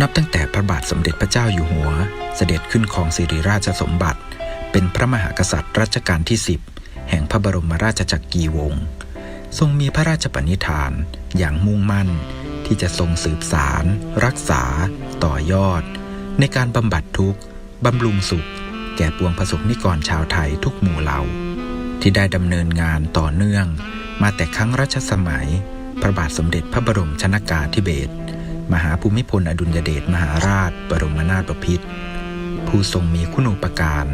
นับตั้งแต่พระบาทสมเด็จพระเจ้าอยู่หัว เสด็จขึ้นครองสิริราชสมบัติ เป็นพระมหากษัตริย์รัชกาลที่ 10 แห่งพระบรมราชจักรีวงศ์ทรงมีพระราชปณิธานอย่างมุ่งมั่น ที่จะทรงสืบสาร รักษา ต่อยอด ในการบำบัดทุกข์บำรุงสุข แก่ปวงประสบนิกรชาวไทยทุกหมู่เหล่า ที่ได้ดำเนินงานต่อเนื่อง มาแต่ครั้งรัชสมัย พระบาทสมเด็จพระบรมชนากาธิเบศร มหาภูมิพลอดุลยเดชมหาราช บรมนาถบพิตรผู้ทรงมีคุณูปการ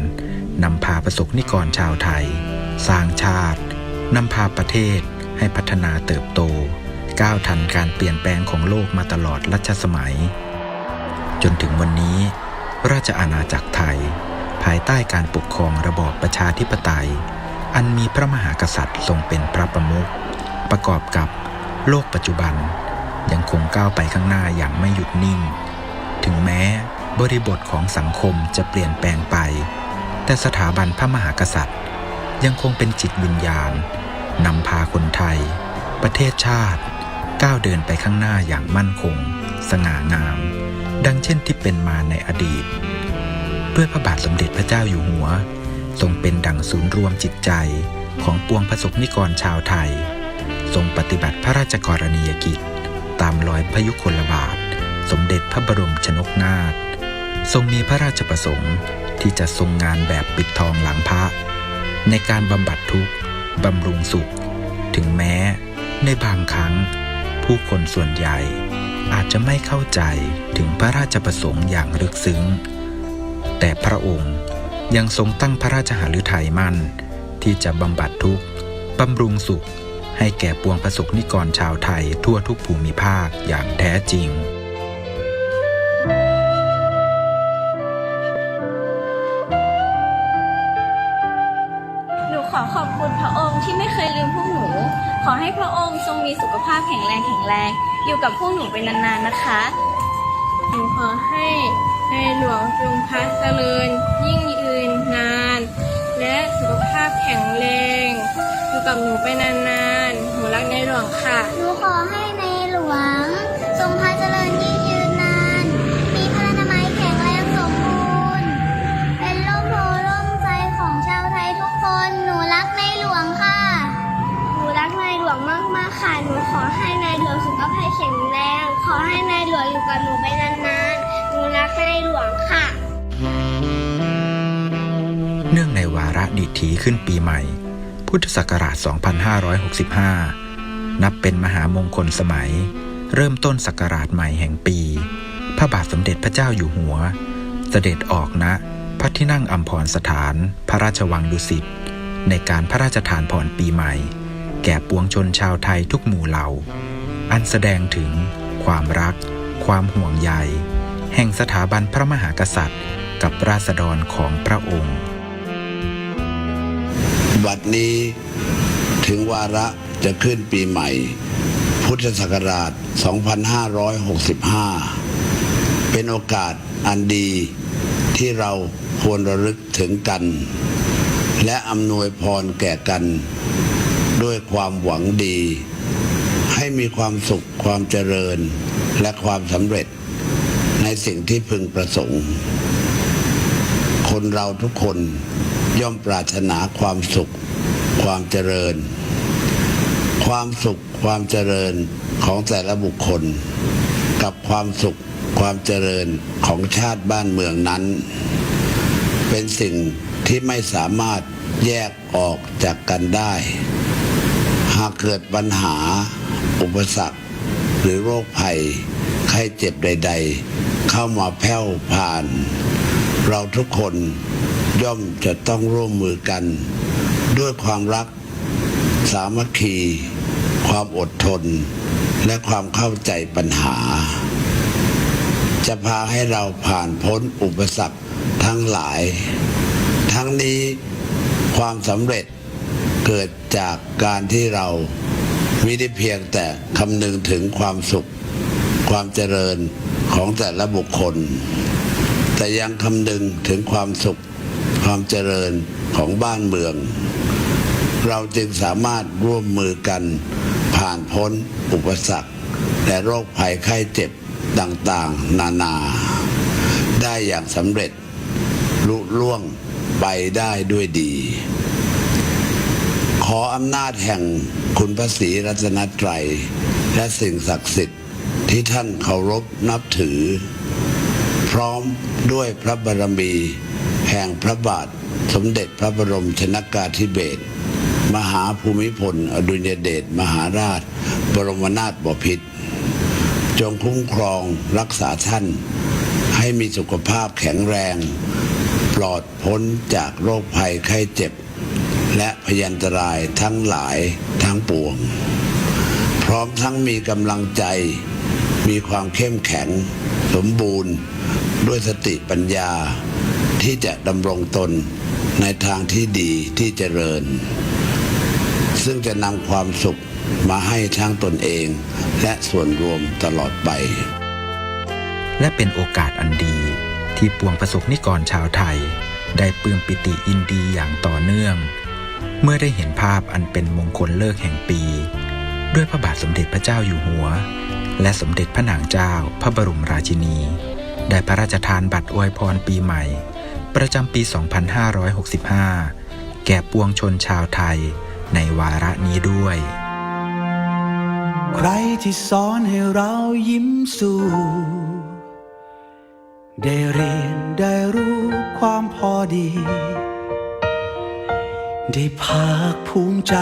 นำพาประสบนิกรชาวไทย สร้างชาตินำพาประเทศให้พัฒนาเติบโต ก้าวทันการเปลี่ยนแปลงของโลกมาตลอดรัชสมัย จนถึงวันนี้ ราชอาณาจักรไทย ภายใต้การปกครองระบอบประชาธิปไตย อันมีพระมหากษัตริย์ทรงเป็นพระประมุขประกอบกับโลกปัจจุบัน ยังคงก้าวไปข้างหน้าอย่างไม่หยุดนิ่ง ถึงแม้บริบทของสังคมจะเปลี่ยนแปลงไป แต่สถาบันพระมหากษัตริย์ ยังคงเป็นจิตวิญญาณนำพาคนไทย ประเทศชาติ ก้าวเดินไปข้างหน้าอย่างมั่นคง สง่างาม ดังเช่นที่เป็นมาในอดีต ด้วยพระบาทสมเด็จพระเจ้าอยู่หัว ทรงเป็นดั่งศูนย์รวมจิตใจของปวงประสบนิกรชาวไทย ทรงปฏิบัติพระราชกรณียกิจ ตามรอยพยุคลบาท สมเด็จพระบรมชนกนาถทรงมีพระราชประสงค์ที่จะทรงงานแบบปิดทองหลังพระ ในการบำบัดทุกข์บำรุงสุข ถึงแม้ในบางครั้ง ผู้คนส่วนใหญ่อาจจะไม่เข้าใจถึงพระราชประสงค์อย่างลึกซึ้ง แต่พระองค์ยังทรงตั้งพระราชหฤทัยมั่น ที่จะบำบัดทุกข์บำรุงสุข ให้แก่ปวงประสบนิกรชาวไทยทั่วทุกภูมิภาคอย่างแท้จริงหนูขอขอบคุณพระองค์ที่ไม่เคยลืมพวกหนู ขอให้พระองค์ทรงมีสุขภาพแข็งแรงแข็งแรง อยู่กับพวกหนูไปนานๆนะคะหนูขอให้ในหลวงจงพัฒเจริญ ยิ่งยืนนาน และสุขภาพแข็งแรง อยู่กับหนูไปนานๆ รักในหลวงค่ะ หนูขอให้ในหลวง ทรงพระเจริญยิ่งยืนนาน มีพระนามัยแข็งแรงสมบูรณ์ เป็นร่มโพร่มใจของชาวไทยทุกคน หนูรักในหลวงค่ะ หนูรักในหลวงมากๆค่ะ หนูขอให้ในหลวงสุขภาพแข็งแรง ขอให้ในหลวงอยู่กับหนูไปนานๆ หนูรักในหลวงค่ะ เนื่องในวาระดิถีขึ้นปีใหม่ พุทธศักราช 2565 นับเป็นมหามงคลสมัย เริ่มต้นศักราชใหม่แห่งปี พระบาทสมเด็จพระเจ้าอยู่หัว เสด็จออกณพระที่นั่งอัมพรสถาน พระราชวังดุสิต ในการพระราชทานพรปีใหม่ แก่ปวงชนชาวไทยทุกหมู่เหล่า อันแสดงถึงความรัก ความห่วงใย แห่งสถาบันพระมหากษัตริย์ กับราษฎรของพระองค์ บัดนี้ถึงวาระจะขึ้นปีใหม่ พุทธศักราช 2565 เป็นโอกาสอันดีที่เราควรระลึกถึงกัน และอำนวยพรแก่กัน ด้วยความหวังดี ให้มีความสุขความเจริญและความสำเร็จ ในสิ่งที่พึงประสงค์ คนเราทุกคน ย่อมปรารถนาความสุข ความเจริญ ความสุขความเจริญของแต่ละบุคคล กับความสุขความเจริญของชาติบ้านเมืองนั้น เป็นสิ่งที่ไม่สามารถแยกออกจากกันได้ หากเกิดปัญหา อุปสรรค หรือโรคภัยไข้เจ็บใด ๆ เข้ามาแผ่วผ่าน เราทุกคน ย่อมจะต้องร่วมมือกัน ด้วยความรัก สามัคคี ความอดทน และความเข้าใจปัญหา จะพาให้เราผ่านพ้นอุปสรรคทั้งหลาย ทั้งนี้ความสำเร็จเกิดจากการที่เราไม่ได้เพียงแต่คำนึงถึงความสุข ความเจริญของแต่ละบุคคล แต่ยังคำนึงถึงความสุข ความเจริญของบ้านเมือง เราจึงสามารถร่วมมือกันผ่านพ้นอุปสรรค และโรคภัยไข้เจ็บต่างๆ นานา ได้อย่างสำเร็จลุล่วงไปได้ด้วยดี ขออำนาจแห่งคุณพระศรีรัตนตรัย และสิ่งศักดิ์สิทธิ์ที่ท่านเคารพนับถือ พร้อมด้วยพระบารมี แห่งพระบาทสมเด็จพระบรมชนกาธิเบศรมหาภูมิพล อดุลยเดชมหาราช บรมนาถบพิตรจงคุ้มครองรักษาท่าน ให้มีสุขภาพแข็งแรง ปลอดพ้นจากโรคภัยไข้เจ็บ และพยันตรายทั้งหลายทั้งปวง พร้อมทั้งมีกำลังใจ มีความเข้มแข็ง สมบูรณ์ ด้วยสติปัญญา ที่จะดำรงตนในทางที่ดีที่เจริญ ซึ่งจะนำความสุขมาให้ทั้งตนเองและส่วนรวมตลอดไป และเป็นโอกาสอันดีที่ปวงประสบนิกรชาวไทย ได้ปลื้มปิติยินดีอย่างต่อเนื่อง เมื่อได้เห็นภาพอันเป็นมงคลเลิกแห่งปี ด้วยพระบาทสมเด็จพระเจ้าอยู่หัว และสมเด็จพระนางเจ้าพระบรมราชินี ได้พระราชทานบัตรอวยพรปีใหม่ ประจำปี 2565 แก่ปวงชนชาวไทยในวาระนี้ด้วย ใครที่สอนให้เรายิ้มสู่ได้เรียนได้รู้ความพอดี ได้ภาคภูมิใจ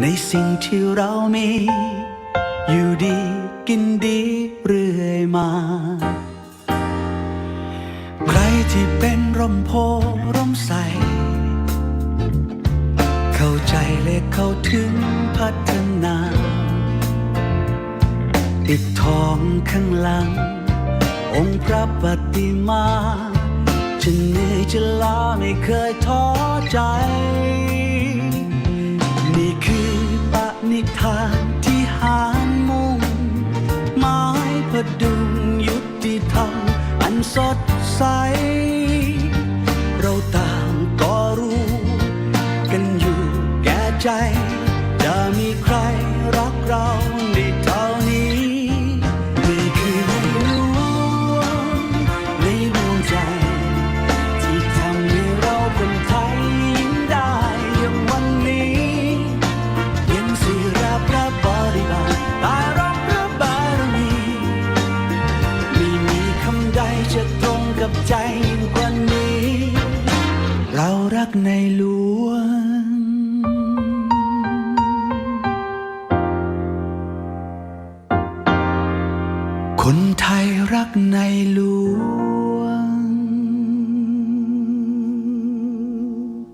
ในสิ่งที่เรามี อยู่ดีกินดีเรื่อยมา ที่เป็นร่มโพร่มใส เข้าใจและเข้าถึงพัฒนาติดทองข้างหลัง องค์พระปฏิมาจะเหนื่อยจะล้าไม่เคยท้อใจ นี่คือปณิธานที่หารมุ่งหมายพดุง สดใส เราต่างก็รู้ กันอยู่แก่ใจ จะมีใครรักเรา หลวง คนไทยรักในหลวง